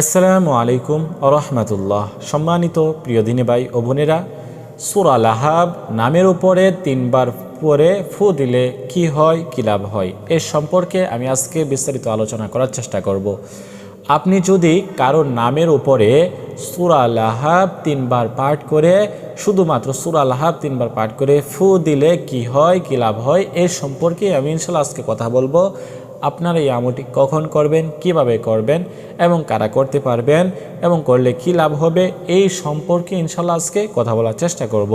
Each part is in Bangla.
আসসালামু আলাইকুম আরহামতুল্লাহ সম্মানিত প্রিয় দিনী ভাই ও বোনেরা, সুরা লাহাব নামের উপরে তিনবার পরে ফু দিলে কি হয়, কি লাভ হয়, এ সম্পর্কে আমি আজকে বিস্তারিত আলোচনা করার চেষ্টা করব। আপনি যদি কারোর নামের উপরে সুরা লাহাব তিনবার পাঠ করে, শুধুমাত্র সুরা লাহাব তিনবার পাঠ করে ফু দিলে কি হয়, কি লাভ হয়, এ সম্পর্কে আমি ইনশাল্লাহ আজকে কথা বলব। আপনারা এই আমলটি কখন করবেন, কীভাবে করবেন এবং কারা করতে পারবেন এবং করলে কি লাভ হবে, এই সম্পর্কে ইনশাল্লাহ আজকে কথা বলার চেষ্টা করব।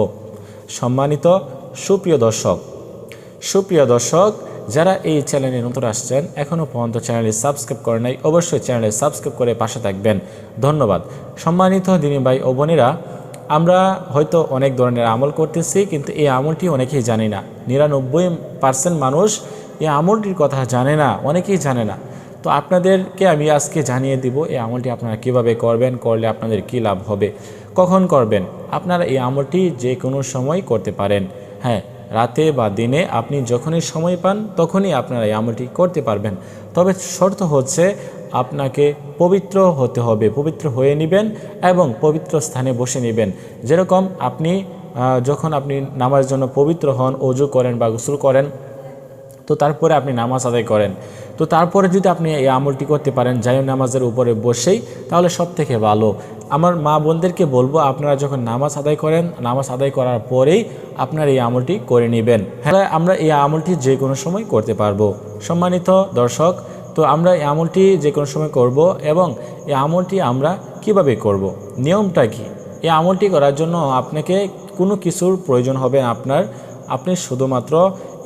সম্মানিত সুপ্রিয় দর্শক সুপ্রিয় দর্শক, যারা এই চ্যানেলে নতুন আসছেন এখনও পর্যন্ত চ্যানেলে সাবস্ক্রাইব করে নাই, অবশ্যই চ্যানেলে সাবস্ক্রাইব করে পাশে থাকবেন। ধন্যবাদ। সম্মানিত দিনী ভাই ও বোনেরা, আমরা হয়তো অনেক ধরনের আমল করতেছি, কিন্তু এই আমলটি অনেকেই জানি না। নিরানব্বই পার্সেন্ট মানুষ এই আমলটির কথা জানে না, অনেকেই জানে না। তো আপনাদেরকে আমি আজকে জানিয়ে দিব এই আমলটি আপনারা কীভাবে করবেন, করলে আপনাদের কি লাভ হবে, কখন করবেন, আপনারা এই আমলটি যে কোনো সময় করতে পারেন। হ্যাঁ রাতে বা দিনে আপনি যখনই সময় পান, তখনই আপনারা এই আমলটি করতে পারবেন। তবে শর্ত হচ্ছে আপনাকে পবিত্র হতে হবে, পবিত্র হয়ে নেবেন এবং পবিত্র স্থানে বসে নেবেন। যেরকম আপনি যখন আপনি নামার জন্য পবিত্র হন, অজু করেন বা গোসল করেন তো তারপরে আপনি নামাজ আদায় করেন। তো তারপরে যদি আপনি এই আমলটি করতে পারেন জায়ম নামাজের উপরে বসেই, তাহলে সব থেকে ভালো। আমার মা বোনদেরকে বলব, আপনারা যখন নামাজ আদায় করেন, নামাজ আদায় করার পরেই আপনার এই আমলটি করে নেবেন। হ্যাঁ আমরা এই আমলটি যে কোনো সময় করতে পারব। সম্মানিত দর্শক, তো আমরা এই আমলটি যে কোনো সময় করব এবং এই আমলটি আমরা কীভাবে করব। নিয়মটা কি? এই আমলটি করার জন্য আপনাকে কোনো কিছুর প্রয়োজন হবে আপনার। আপনি শুধুমাত্র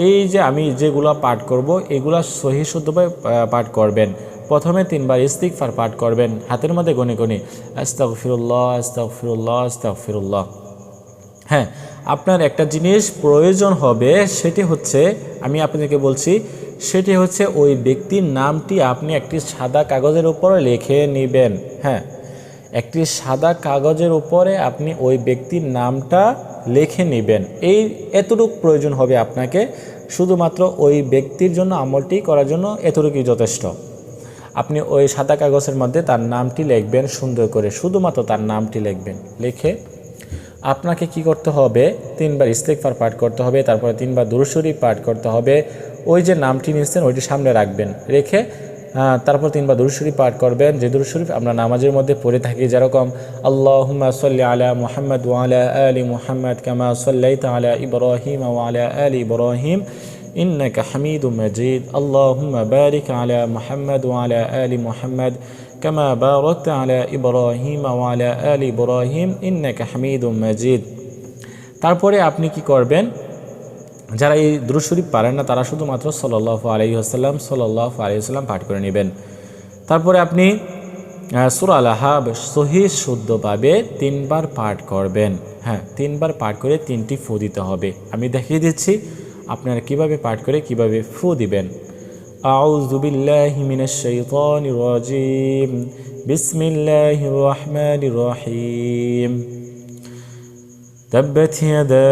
এই যে আমি যেগুলো পাঠ করব, এগুলা সহি শুদ্ধভাবে পাঠ করবেন। প্রথমে তিনবার ইস্তিকফার পাঠ করবেন, হাতের মধ্যে গনে গনে আস্তাক ফিরুল্লাহ আস্তাক ফিরুল্লাহ আস্তাক ফিরুল্লাহ হ্যাঁ আপনার একটা জিনিস প্রয়োজন হবে, সেটি হচ্ছে, আমি আপনাদেরকে বলছি, সেটি হচ্ছে ওই ব্যক্তির নামটি আপনি একটি সাদা কাগজের উপরে লিখে নেবেন। হ্যাঁ একটি সাদা কাগজের উপরে আপনি ওই ব্যক্তির নামটা লিখে নেবেন। এই এতটুকু প্রয়োজন হবে আপনাকে। শুধুমাত্র ওই ব্যক্তির জন্য আমলটি করার জন্য এতটুকুই যথেষ্ট। আপনি ওই সাদা কাগজের মধ্যে তার নামটি লিখবেন, সুন্দর করে শুধুমাত্র তার নামটি লিখবেন। লিখে আপনাকে কি করতে হবে? তিনবার ইস্তেকফার পাঠ করতে হবে, তারপরে তিনবার দুরুশরীফ পাঠ করতে হবে। ওই যে নামটি নিচ্ছেন ওইটি সামনে রাখবেন। রেখে তারপর তিনবার দুরুশরীফ পাঠ করবেন যে দুরুশরীফ আমরা নামাজের মধ্যে পড়ে থাকি যেরকম আল্লাহুম্মা সাল্লি আলা মুহাম্মদ ওয়ালা আলি মুহাম্মদ কামা সাল্লাইতা আলা ইব্রাহিম ওয়ালা আলি ইব্রাহিম إنك حميد مجيد اللهم بارك على محمد وعلى آل محمد كما باركت على إبراهيم وعلى آل إبراهيم إنك حميد مجيد তারপরে আপনি কি করবেন যারা এই দুরূদ শরীফ পারেন না তারা শুধুমাত্র সাল্লাহ আলাইহি আসাল্লাম সাল্লাহ আলাইহি আসাল্লাম পাঠ করে নেবেন তারপরে আপনি সুরা আলাহাব সহি শুদ্ধভাবে তিনবার পাঠ করবেন হ্যাঁ তিনবার পাঠ করে তিনটি ফু দিতে হবে আমি দেখিয়ে দিচ্ছি আপনারা কিভাবে পাঠ করে কিভাবে ফু দিবেন أعوذ بالله من الشيطان الرجيم بسم الله الرحمن الرحيم تبت يدا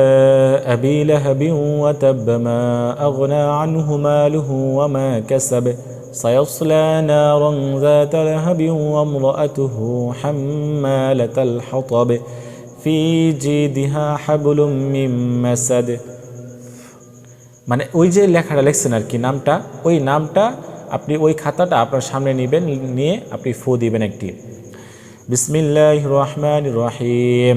أبي لهب وتب ما أغنى عنه ماله وما كسب سيصلى نارا ذات لهب وامرأته حمالة الحطب في جيدها حبل من مسد মানে ওই যে লেখাটা লিখছেন আর কি নামটা ওই নামটা আপনি ওই খাতাটা আপনার সামনে নেবেন নিয়ে আপনি ফু দিবেন একটি بسم الله الرحمن الرحيم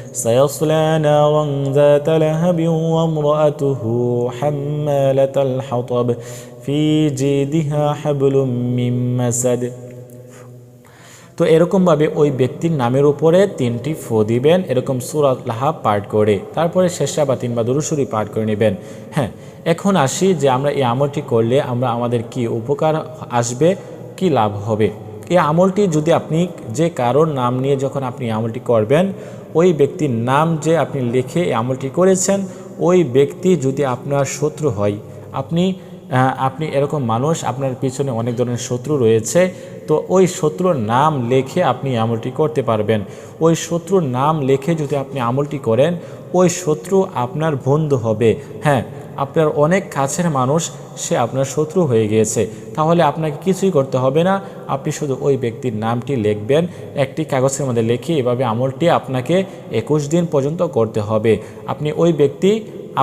سيصلى نارا ذات لهب وامرأته حمالة الحطب في جيدها حبل من مسد তো এরকমভাবে ওই ব্যক্তির নামের উপরে তিনটি ফো দিবেন এরকম সুরাত লাহা পাঠ করে তারপরে শেষা বা তিন বা দুরুসুরি পাঠ করে নেবেন হ্যাঁ এখন আসি যে আমরা এই আমলটি করলে আমরা আমাদের কি উপকার আসবে কি লাভ হবে এই আমলটি যদি আপনি যে কারোর নাম নিয়ে যখন আপনি আমলটি করবেন, ওই ব্যক্তির নাম যে আপনি লিখে এই আমলটি করেছেন, ওই ব্যক্তি যদি আপনার শত্রু হয়, আপনি আপনি এরকম মানুষ, আপনার পিছনে অনেক ধরনের শত্রু রয়েছে, তো ওই শত্রুর নাম লেখে আপনি আমলটি করতে পারবেন। ওই শত্রুর নাম লেখে যদি আপনি আমলটি করেন, ওই শত্রু আপনার বন্ধু হবে। হ্যাঁ আপনার অনেক কাছের মানুষ, সে আপনার শত্রু হয়ে গিয়েছে। তাহলে আপনাকে কিছুই করতে হবে না। আপনি শুধু ওই ব্যক্তির নামটি লিখবেন, একটি কাগজের মধ্যে লিখে এভাবে আমলটি আপনাকে একুশ দিন পর্যন্ত করতে হবে। আপনি ওই ব্যক্তি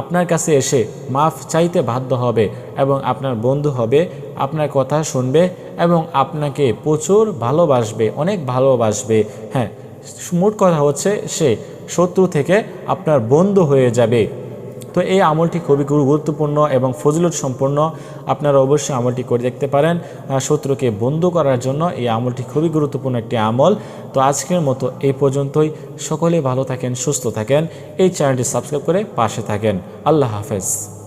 আপনার কাছে এসে মাফ চাইতে বাধ্য হবে এবং আপনার বন্ধু হবে, আপনার কথা শুনবে এবং আপনাকে প্রচুর ভালোবাসবে, অনেক ভালোবাসবে। হ্যাঁ মোট কথা হচ্ছে সে শত্রু থেকে আপনার বন্ধু হয়ে যাবে। তো এই আমলটি খুবই গুরুত্বপূর্ণ এবং ফজিলত সম্পন্ন। আপনারা অবশ্যই আমলটি করে দেখতে পারেন শত্রুকে বন্ধু করার জন্য। এই আমলটি খুবই গুরুত্বপূর্ণ একটি আমল। তো আজকের মতো এই পর্যন্তই। সকলে ভালো থাকেন, সুস্থ থাকেন। এই চ্যানেলটি সাবস্ক্রাইব করে পাশে থাকেন। আল্লাহ হাফেজ।